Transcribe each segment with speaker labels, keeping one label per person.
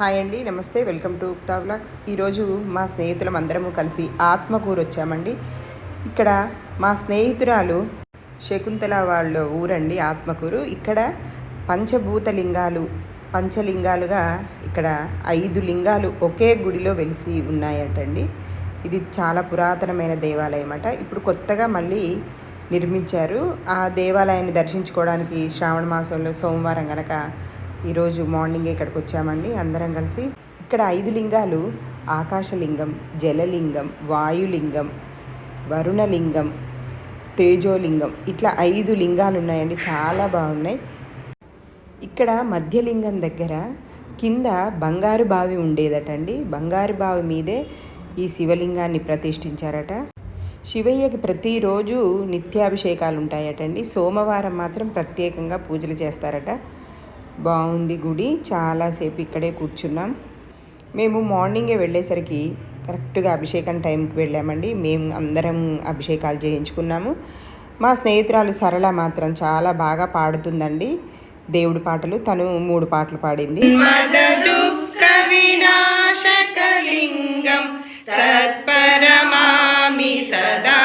Speaker 1: Hi అండి నమస్తే welcome to ఉక్తా vlogs. ఈరోజు మా స్నేహితులం అందరము కలిసి ఆత్మకూరు వచ్చామండి ఇక్కడ మా స్నేహితురాలు శకుంతల వాళ్ళ ఊరండి ఆత్మకూరు. ఇక్కడ పంచభూత లింగాలు పంచలింగాలుగా ఇక్కడ ఐదు లింగాలు ఒకే గుడిలో వెలిసి ఉన్నాయటండి. ఇది చాలా పురాతనమైన దేవాలయం అట ఇప్పుడు కొత్తగా మళ్ళీ నిర్మించారు. ఆ దేవాలయాన్ని దర్శించుకోవడానికి శ్రావణ మాసంలో సోమవారం కనుక ఈరోజు మార్నింగ్ ఇక్కడికి వచ్చామండి. అందరం కలిసి ఇక్కడ ఐదు లింగాలు ఆకాశలింగం జలలింగం వాయులింగం వరుణలింగం తేజోలింగం ఇట్లా ఐదు లింగాలు ఉన్నాయండి. చాలా బాగున్నాయి. ఇక్కడ మధ్యలింగం దగ్గర కింద బంగారు బావి ఉండేదటండి. బంగారు బావి మీదే ఈ శివలింగాన్ని ప్రతిష్ఠించారట. శివయ్యకి ప్రతిరోజు నిత్యాభిషేకాలు ఉంటాయటండి. సోమవారం మాత్రం ప్రత్యేకంగా పూజలు చేస్తారట. బాగుంది గుడి. చాలాసేపు ఇక్కడే కూర్చున్నాం. మేము మార్నింగే వెళ్ళేసరికి కరెక్ట్గా అభిషేకం టైంకి వెళ్ళామండి. మేము అందరం అభిషేకాలు చేయించుకున్నాము. మా స్నేహితురాలు సరళ మాత్రం చాలా బాగా పాడుతుందండి. దేవుడి పాటలు తను మూడు పాటలు పాడింది.
Speaker 2: దుఃఖ వినాశకలింగం తత్పరమామి సదా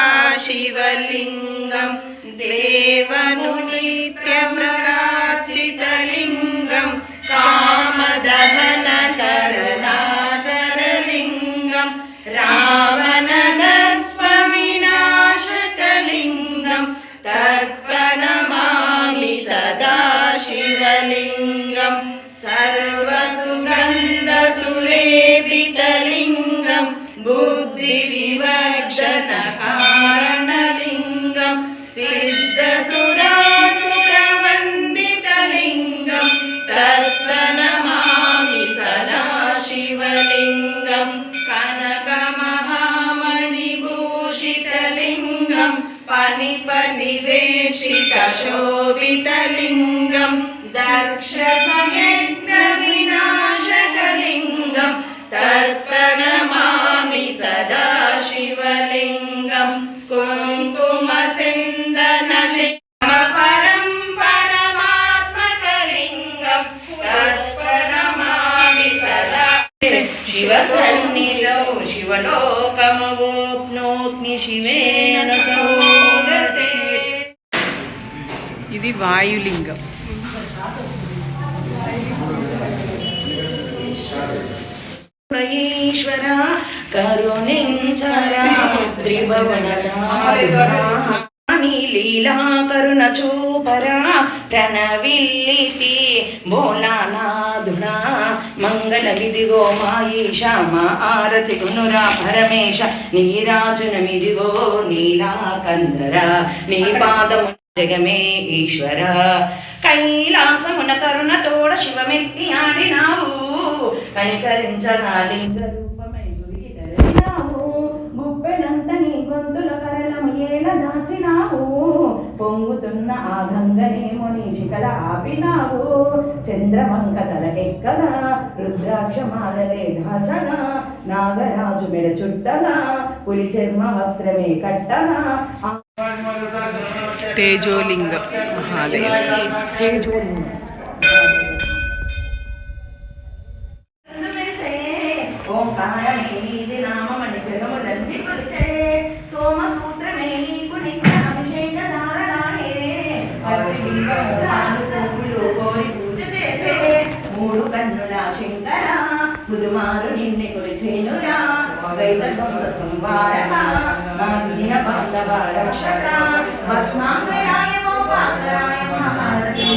Speaker 2: पनिपनिवेशितशोभितलिङ्गं दक्षसयज्ञविनाशकलिङ्गं तत्प्रणमामि सदा शिवलिङ्गं
Speaker 3: వాయులింగం.
Speaker 2: ఈశ్వర లీలా కరుణ చూపరా ప్రణవిల్లితి బోలానాదునా మంగళమిదిగో మాయేష మా ఆరతి గునురా పరమేశ నీరాజనమిదిగో నీలా కందరా నీ పాదము జగమే ఈశ్వర కైలాసమున కరుణ తోడ శివమెత్తి ఆడినావు కనికరించగా లింగ రూపమై గురికి నీ గొంతుల కరలము ఏల దాచినావు. పొంగుతున్న ఆ గంగనేమో నీ శిఖల ఆపినావు. చంద్రవంక తలకెక్కగా రుద్రాక్షమాలలే దాచగా నాగరాజు మెడ చుట్టగా పులి చర్మ వస్త్రమే కట్టగా
Speaker 3: తేజోలింగ
Speaker 4: మహాదేవ్
Speaker 2: ఓంకారమేది మూడు కన్నుల శంకర ముదుమారు నిన్నె కొలిచేనురా వైద సంవారమా సంవారక మా దీన బాంధవ రక్షక భస్మాంగరాయ భాస్కరాయ మహారథి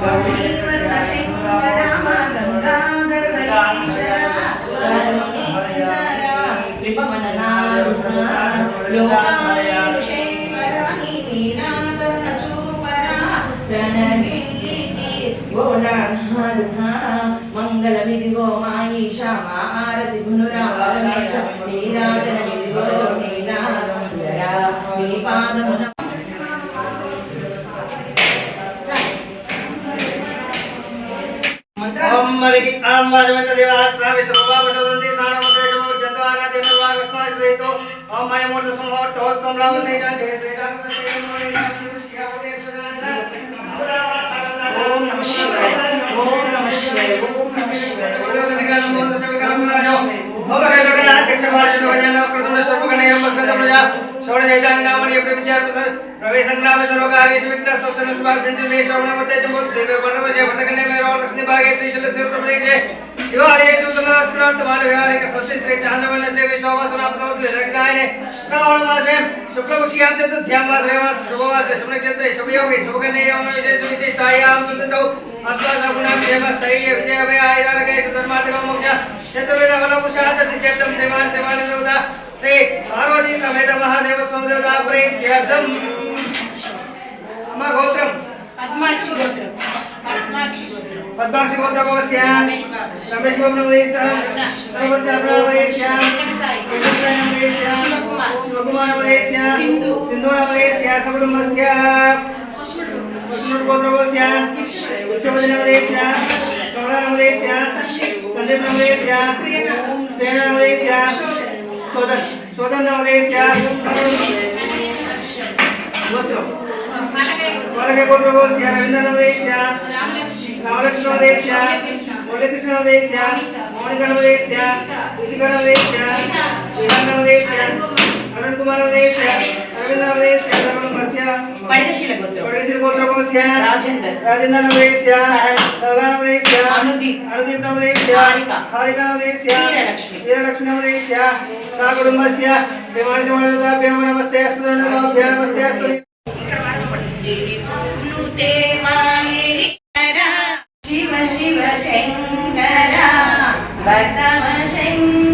Speaker 2: గౌరీ వర్ణ శంకర మా గంగాధర వైశ్వర కరుణేశ్వర త్రిభువన నారుణ లోకాలయ శంకర నీలాకరణ చూపర ప్రణవిల్లితి గోళాహరుణ మంగళమిదిగో మాయిష మా ఆరతి గునురా పరమేశ అమ్మరికి పాదమున
Speaker 4: ఓం మరికి ఆం వాజమంత దేవాస్త్రావి సర్వావశోదంతి స్నానముద్రేశమోర్జంతవానాది నిర్వాగస్మాశ్రయితో ఓం మయమూర్త సంహోర్తోస్తం రామసేజాన్ జయ శ్రీరామ ఓం నమ శివాయ ఓం నమ
Speaker 2: శివాయ ఓం నమ శివాయ
Speaker 4: सौरभ जयजान नाम ने अपने विचार पर प्रवेश संग्राम में सरोकार इस विकट सोचने से बात जंजीर षोडशैताङ्गामणि प्रविद्यार्पस प्रवेशङ्ग्रामे सर्वकार्येषु विघ्नस्तोत्सव शुभाभ्यञ्जने श्रवणमर्ते च मोद्देवे वर्णवर्षे वर्णकण्डे मे रावणलक्ष्मीभागे श्रीशैलक्षेत्रप्रदेशे शिवालयेषु सुनास्प्राप्तमानविहारिक स्वस्तिस्त्रे चान्द्रवर्णस्य विश्वावासनाप्तमत्रिशङ्करायणे श्रावणमासे शुक्लपक्षीयान्त्यन्तध्यान्वासरेवास शुभवासरे शुभनक्षत्रे शुभयोगे शुभकन्येयामनविशेषु विशिष्टायां सुन्दतौ अस्मासगुणां से विजयभयायरारकैकधर्मार्थकं मोक्ष चतुर्वेदफलपुरुषार्थ सिद्ध्यर्थं सेवान् सेवानिदेवता శ్రీ పార్వతీ సమేత మహాదేవ సముద్ర ప్రీత్యర్థం అమ్మ గోత్రం
Speaker 2: పద్మాక్షి గోత్రం పద్మాక్షి గోత్రం
Speaker 4: పద్మాక్షి గోత్రం అవశ్యం రమేష్ బాబు నమోదిస్తాం శివకుమార్ నమోదిస్తాం
Speaker 2: సింధు
Speaker 4: సింధు సకుటుంబస్య కృష్ణుడు సందీప్ నమోదిస్తాం శ్రేణ शोधन शोधन नवदेश गोत्र बालक गोत्र बोस रविंद्र नवदेश रामलक्ष्मण नवदेश मुरलीकृष्ण नवदेश मौनिका नवदेश ऋषिका नवदेश विहान नवदेश अरुण कुमार नवदेश अरविंद नवदेश
Speaker 2: పడిదశీల గోత్రం.
Speaker 4: పడేశ్వర గోత్రభవస్య
Speaker 2: రాజేందర్.
Speaker 4: రాజేంద్రనవదేశ్య
Speaker 2: సరళ.
Speaker 4: సరళనవదేశ్య
Speaker 2: అనుదీప్.
Speaker 4: అనుదీప్ నవదేశ్య
Speaker 2: హారిక.
Speaker 4: హారికనవదేశ్య
Speaker 2: వీరలక్ష్మి.
Speaker 4: వీరలక్ష్మి నవదేశ్య సా కుటుంబస్య శ్రీమానశ్రీమానదాభ్యాం నమస్తే. అస్తు నమస్తే. నమస్తే అస్తు
Speaker 2: శివ శివ శంకర. గతమ శంకర.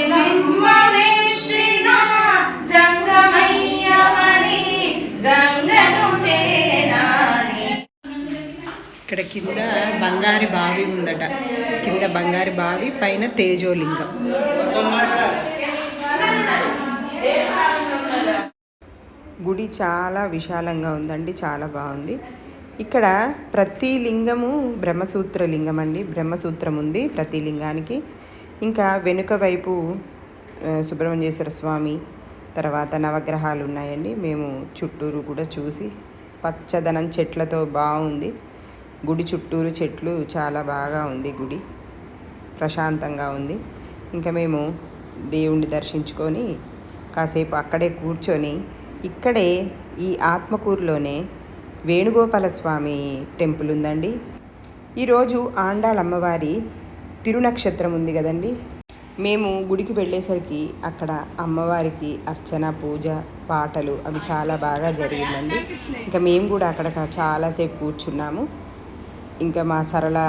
Speaker 1: ఇక్కడ కింద బంగారు బావి ఉందట. కింద బంగారు బావి పైన తేజోలింగం. గుడి చాలా విశాలంగా ఉందండి చాలా బాగుంది. ఇక్కడ ప్రతి లింగము బ్రహ్మసూత్ర లింగం అండి. బ్రహ్మసూత్రం ఉంది ప్రతి లింగానికి. ఇంకా వెనుక వైపు సుబ్రహ్మణ్యేశ్వర స్వామి తర్వాత నవగ్రహాలు ఉన్నాయండి. మేము చుట్టూరు కూడా చూసి పచ్చదనం చెట్లతో బాగుంది. గుడి చుట్టూరు చెట్లు చాలా బాగా ఉంది గుడి. ప్రశాంతంగా ఉంది. ఇంకా మేము దేవుణ్ణి దర్శించుకొని కాసేపు అక్కడే కూర్చొని ఇక్కడే ఈ ఆత్మకూరులోనే వేణుగోపాల స్వామి టెంపుల్ ఉందండి. ఈరోజు ఆండాళమ్మవారి తిరునక్షత్రం ఉంది కదండి. మేము గుడికి వెళ్ళేసరికి అక్కడ అమ్మవారికి అర్చన పూజ పాటలు అవి చాలా బాగా జరిగిందండి. ఇంకా మేము కూడా అక్కడ చాలాసేపు కూర్చున్నాము. ఇంకా మా సరళ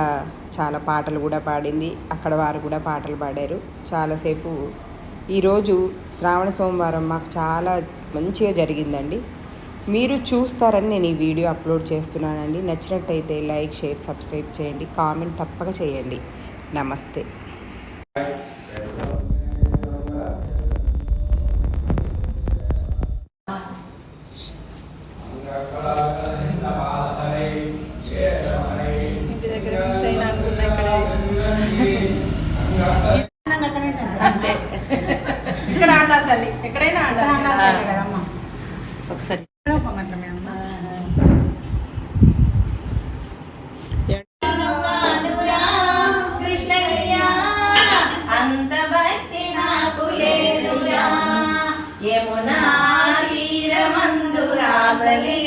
Speaker 1: చాలా పాటలు కూడా పాడింది. అక్కడ వారు కూడా పాటలు పాడారు. చాలాసేపు ఈరోజు శ్రావణ సోమవారం మాకు చాలా మంచిగా జరిగిందండి. మీరు చూస్తారని నేను ఈ వీడియో అప్లోడ్ చేస్తున్నానండి. నచ్చినట్టయితే లైక్ షేర్ సబ్స్క్రైబ్ చేయండి. కామెంట్ తప్పక చేయండి. నమస్తే.
Speaker 5: అంతే. ఇక్కడ ఆడాలి తల్లి. ఎక్కడైనా ఆడాలి.
Speaker 2: తీరమందు రాసలే?